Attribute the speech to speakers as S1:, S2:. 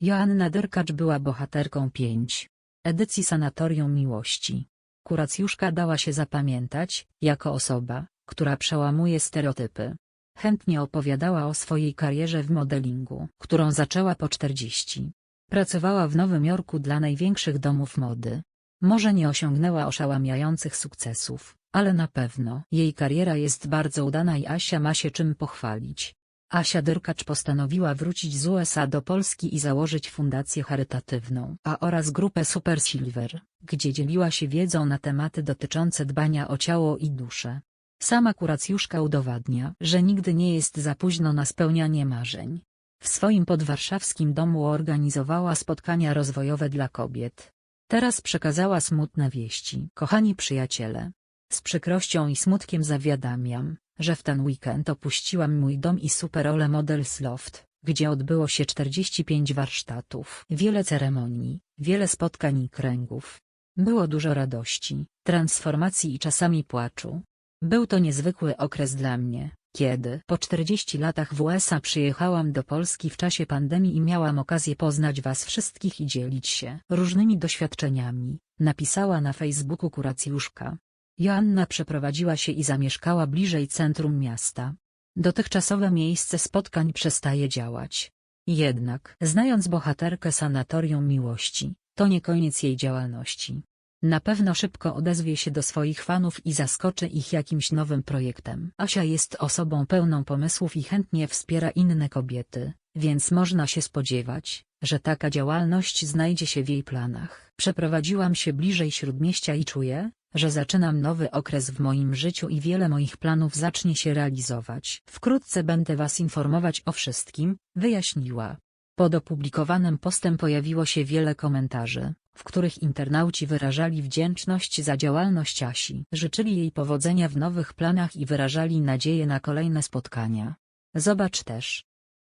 S1: Joanna Derkacz była bohaterką 5. Edycji Sanatorium Miłości. Kuracjuszka dała się zapamiętać, jako osoba, która przełamuje stereotypy. Chętnie opowiadała o swojej karierze w modelingu, którą zaczęła po 40. Pracowała w Nowym Jorku dla największych domów mody. Może nie osiągnęła oszałamiających sukcesów, ale na pewno jej kariera jest bardzo udana i Asia ma się czym pochwalić. Asia Dyrkacz postanowiła wrócić z USA do Polski i założyć fundację charytatywną, a oraz grupę Super Silver, gdzie dzieliła się wiedzą na tematy dotyczące dbania o ciało i duszę. Sama kuracjuszka udowadnia, że nigdy nie jest za późno na spełnianie marzeń. W swoim podwarszawskim domu organizowała spotkania rozwojowe dla kobiet. Teraz przekazała smutne wieści. Kochani przyjaciele, z przykrością i smutkiem zawiadamiam, że w ten weekend opuściłam mój dom i Superole Models Loft, gdzie odbyło się 45 warsztatów, wiele ceremonii, wiele spotkań i kręgów. Było dużo radości, transformacji i czasami płaczu. Był to niezwykły okres dla mnie, kiedy po 40 latach w USA przyjechałam do Polski w czasie pandemii i miałam okazję poznać was wszystkich i dzielić się różnymi doświadczeniami, napisała na Facebooku kuracjuszka. Joanna przeprowadziła się i zamieszkała bliżej centrum miasta. Dotychczasowe miejsce spotkań przestaje działać. Jednak, znając bohaterkę Sanatorium Miłości, to nie koniec jej działalności. Na pewno szybko odezwie się do swoich fanów i zaskoczy ich jakimś nowym projektem. Asia jest osobą pełną pomysłów i chętnie wspiera inne kobiety, więc można się spodziewać, że taka działalność znajdzie się w jej planach. Przeprowadziłam się bliżej Śródmieścia i czuję, że zaczynam nowy okres w moim życiu i wiele moich planów zacznie się realizować. Wkrótce będę Was informować o wszystkim, wyjaśniła. Pod opublikowanym postem pojawiło się wiele komentarzy, w których internauci wyrażali wdzięczność za działalność Asi, życzyli jej powodzenia w nowych planach i wyrażali nadzieję na kolejne spotkania. Zobacz też,